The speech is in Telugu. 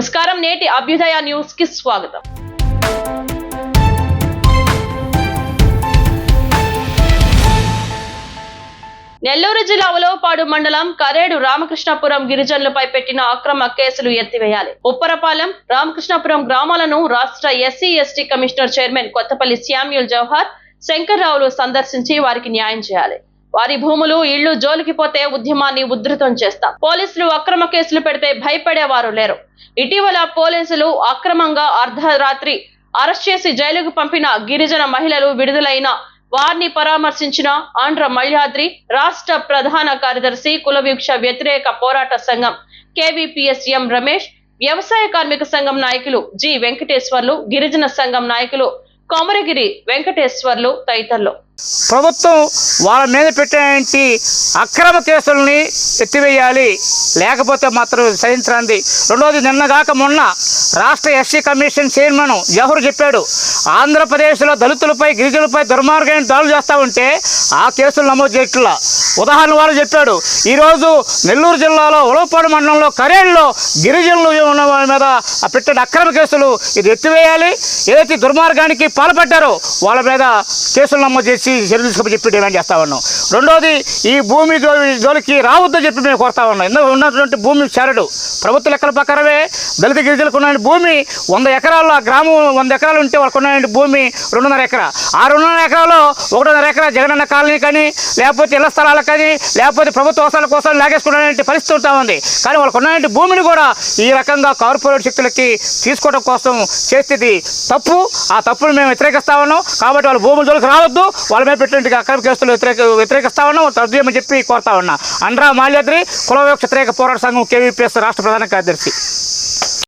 నమస్కారం నేటి అభ్యుదయ న్యూస్కి స్వాగతం. నెల్లూరు జిల్లా ఉలవపాడు మండలం కరేడు రామకృష్ణాపురం గిరిజనులపై పెట్టిన అక్రమ కేసులు ఎత్తివేయాలి. ఉప్పరపాలెం రామకృష్ణాపురం గ్రామాలను రాష్ట్ర SC ST commissioner chairman Kothapalli Samuel Jawahar శంకర్రావులు సందర్శించి వారికి న్యాయం చేయాలి. వారి భూములు ఇళ్ళు జోలికి పోతే ఉద్యమాన్ని ఉధృతం చేస్తాం. పోలీసులు అక్రమ కేసులు పెడితే భయపడేవారు లేరు. ఇటీవల పోలీసులు అక్రమంగా అర్ధరాత్రి అరెస్ట్ చేసి జైలుకు పంపిన గిరిజన మహిళలు విడుదలైన వారిని పరామర్శించిన ఆంధ్ర మల్యాద్రి రాష్ట్ర ప్రధాన కార్యదర్శి కులవీక్ష వ్యతిరేక పోరాట సంఘం కేవీపీఎస్ఎం రమేష్ వ్యవసాయ కార్మిక సంఘం నాయకులు జి వెంకటేశ్వర్లు గిరిజన సంఘం నాయకులు కొమరగిరి వెంకటేశ్వర్లు తదితరులు. ప్రభుత్వం వాళ్ళ మీద పెట్టినటువంటి అక్రమ కేసుల్ని ఎత్తివేయాలి. లేకపోతే మాత్రం సహించరండి రెండోది నిన్నగాక మొన్న రాష్ట్ర ఎస్సీ కమిషన్ చైర్మన్ జవహర్ చెప్పాడు. ఆంధ్రప్రదేశ్లో దళితులపై గిరిజనులపై దుర్మార్గమైన దాడులు చేస్తూ ఉంటే ఆ కేసులు నమోదు చేయట్లా. ఉదాహరణ వాళ్ళు చెప్పాడు ఈరోజు నెల్లూరు జిల్లాలో ఉలవపాడు మండలంలో కరేళ్ళలో గిరిజనులు ఉన్న వాళ్ళ మీద పెట్టిన అక్రమ కేసులు ఇది ఎత్తివేయాలి. ఏదైతే దుర్మార్గానికి పాల్పడ్డారో వాళ్ళ మీద కేసులు నమోదు చేసి చర్యలు తీసుకొని చెప్పి డిమాండ్ చేస్తా ఉన్నాం. రెండోది ఈ భూమి జోలికి రావద్దని చెప్పి మేము కోరుతా ఉన్నాం. ఎన్నో ఉన్నటువంటి భూమి చరడు ప్రభుత్వ లెక్కల ప్రకారమే దళిత గిరిజనులకు ఉన్న భూమి వంద ఎకరాల్లో ఆ గ్రామం వంద ఎకరాలు ఉంటే వాళ్ళకు ఉన్న భూమి రెండున్నర ఎకరా. ఆ రెండున్నర ఎకరాలో ఒకటిన్నర ఎకరా జగనన్న కాలనీ కానీ లేకపోతే ఇళ్ళ స్థలాలకు కానీ లేకపోతే ప్రభుత్వ అవసరాల కోసం లాగేసుకున్నటువంటి పరిస్థితి ఉంటా ఉంది. కానీ వాళ్ళకు ఉన్నటువంటి భూమిని కూడా ఈ రకంగా కార్పొరేట్ శక్తులకి తీసుకోవడం కోసం చేసేది తప్పు. ఆ తప్పును మేము వ్యతిరేకిస్తా ఉన్నాం. కాబట్టి వాళ్ళ భూముల జోలికి రావద్దు. వాళ్ళ మీద పెట్టినట్టు అక్రమ కేసులు వ్యతిరేక వ్యతిరేకిస్తా ఉన్నాం రద్దు చేయమని చెప్పి కోరుతా ఉన్నా. అండ్రా మాల్యాద్రి కుల వ్యతిరేక పోరాట సంఘం కేవీపీఎస్ రాష్ట్ర ప్రధాన కార్యదర్శి.